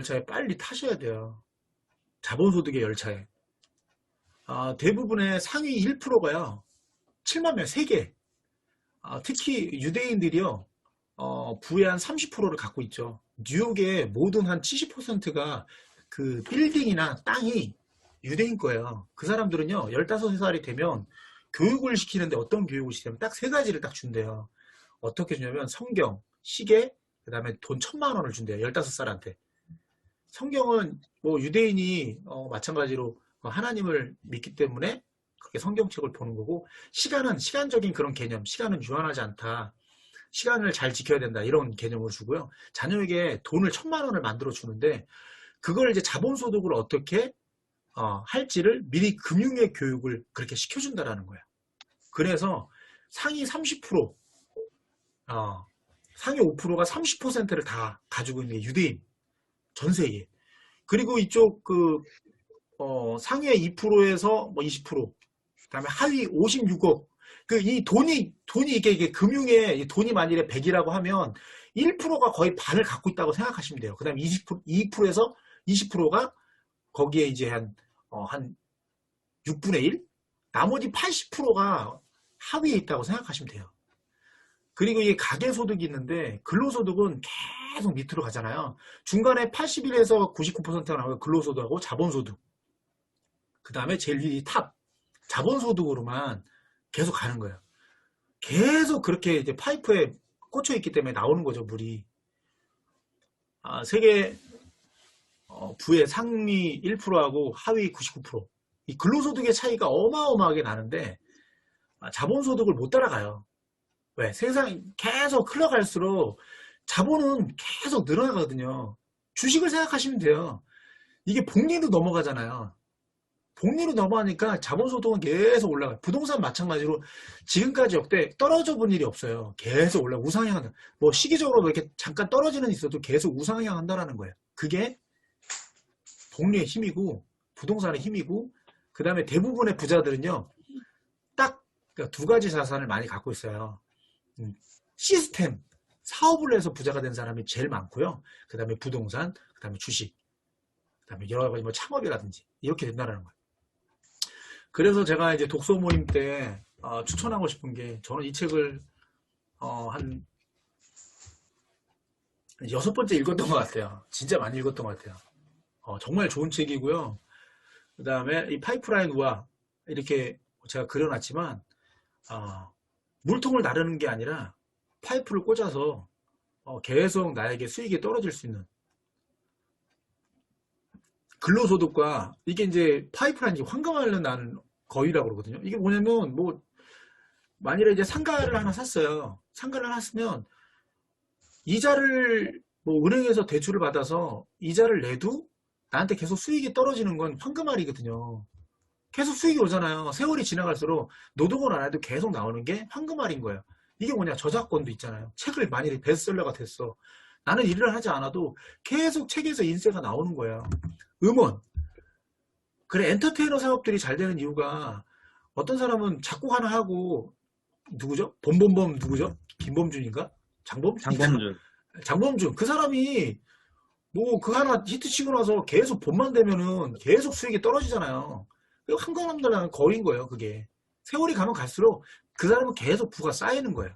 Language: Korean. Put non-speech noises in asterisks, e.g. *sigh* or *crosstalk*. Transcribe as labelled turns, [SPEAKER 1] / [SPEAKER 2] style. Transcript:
[SPEAKER 1] 열차에 빨리 타셔야 돼요. 자본소득의 열차에. 아, 대부분의 상위 1%가요. 7만 명, 3개. 아, 특히 유대인들이요. 어, 부의 한 30%를 갖고 있죠. 뉴욕의 모든 한 70%가 그 빌딩이나 땅이 유대인 거예요. 그 사람들은요, 15살이 되면 교육을 시키는데 어떤 교육을 시키냐면 딱 세 가지를 딱 준대요. 어떻게 주냐면 성경, 시계, 그 다음에 돈 천만 원을 준대요. 15살한테. 성경은 뭐 유대인이 어, 마찬가지로 하나님을 믿기 때문에 그렇게 성경책을 보는 거고 시간은 시간적인 그런 개념, 시간은 유한하지 않다. 시간을 잘 지켜야 된다. 이런 개념을 주고요. 자녀에게 돈을 천만 원을 만들어 주는데 그걸 이제 자본소득을 어떻게 어, 할지를 미리 금융의 교육을 그렇게 시켜준다라는 거예요. 그래서 상위 30%, 어, 상위 5%가 30%를 다 가지고 있는 게 유대인 전 세계. 그리고 이쪽 그 어, 상위 2%에서 뭐 20%, 그다음에 하위 56억. 그 이 돈이 돈이 이게 이게 금융에 이 돈이 만일에 100이라고 하면 1%가 거의 반을 갖고 있다고 생각하시면 돼요. 그다음에 20% 2%에서 20%가 거기에 이제 한, 어, 한 6분의 1? 나머지 80%가 하위에 있다고 생각하시면 돼요. 그리고 이게 가계소득이 있는데, 근로소득은 계속 밑으로 가잖아요. 중간에 81에서 99%가 나오는 근로소득하고 자본소득. 그 다음에 제일 위 탑. 자본소득으로만 계속 가는 거예요. 계속 그렇게 이제 파이프에 꽂혀 있기 때문에 나오는 거죠, 물이. 아, 세계 어, 부의 상위 1%하고 하위 99%. 이 근로소득의 차이가 어마어마하게 나는데 아, 자본소득을 못 따라가요. 왜? 세상이 계속 흘러갈수록 자본은 계속 늘어나거든요. 주식을 생각하시면 돼요. 이게 복리로 넘어가잖아요. 복리로 넘어가니까 자본소득은 계속 올라가요. 부동산 마찬가지로 지금까지 역대 떨어져 본 일이 없어요. 계속 올라 우상향한다. 뭐 시기적으로 이렇게 잠깐 떨어지는 있어도 계속 우상향한다라는 거예요. 그게 복리의 힘이고 부동산의 힘이고 그 다음에 대부분의 부자들은요 딱두 가지 자산을 많이 갖고 있어요. 음, 시스템 사업을 해서 부자가 된 사람이 제일 많고요. 그 다음에 부동산, 그 다음에 주식, 그 다음에 여러 가지 뭐 창업이라든지 이렇게 된다는 거예요. 그래서 제가 이제 독서 모임 때 어, 추천하고 싶은 게 저는 이 책을 어, 한 여섯 번째 읽었던 것 같아요. 진짜 많이 읽었던 것 같아요. 어, 정말 좋은 책이고요. 그 다음에 이 파이프라인 우와 이렇게 제가 그려놨지만 어, 물통을 나르는 게 아니라 파이프를 꽂아서 어, 계속 나에게 수익이 떨어질 수 있는 근로소득과 이게 이제 파이프라인이 황금알로 나는 거위라고 그러거든요. 이게 뭐냐면 뭐 만일에 이제 상가를 하나 샀어요. 상가를 하나 쓰면 이자를 뭐 은행에서 대출을 받아서 이자를 내도 나한테 계속 수익이 떨어지는 건 황금알이거든요. 계속 수익이 오잖아요. 세월이 지나갈수록 노동을 안 해도 계속 나오는 게 황금알인 거예요. 이게 뭐냐 저작권도 있잖아요. 책을 만일에 베스트셀러가 됐어. 나는 일을 하지 않아도 계속 책에서 인세가 나오는 거예요. 음원. 그래 엔터테이너 사업들이 잘 되는 이유가 어떤 사람은 작곡 하나 하고 누구죠? 범범범 누구죠? 김범준인가? 장범?
[SPEAKER 2] 장범준. *laughs*
[SPEAKER 1] 장범준. 그 사람이 뭐 그 하나 히트 치고 나서 계속 본만 되면은 계속 수익이 떨어지잖아요. 한강 남달라는 거인 거예요, 그게. 세월이 가면 갈수록 그 사람은 계속 부가 쌓이는 거예요.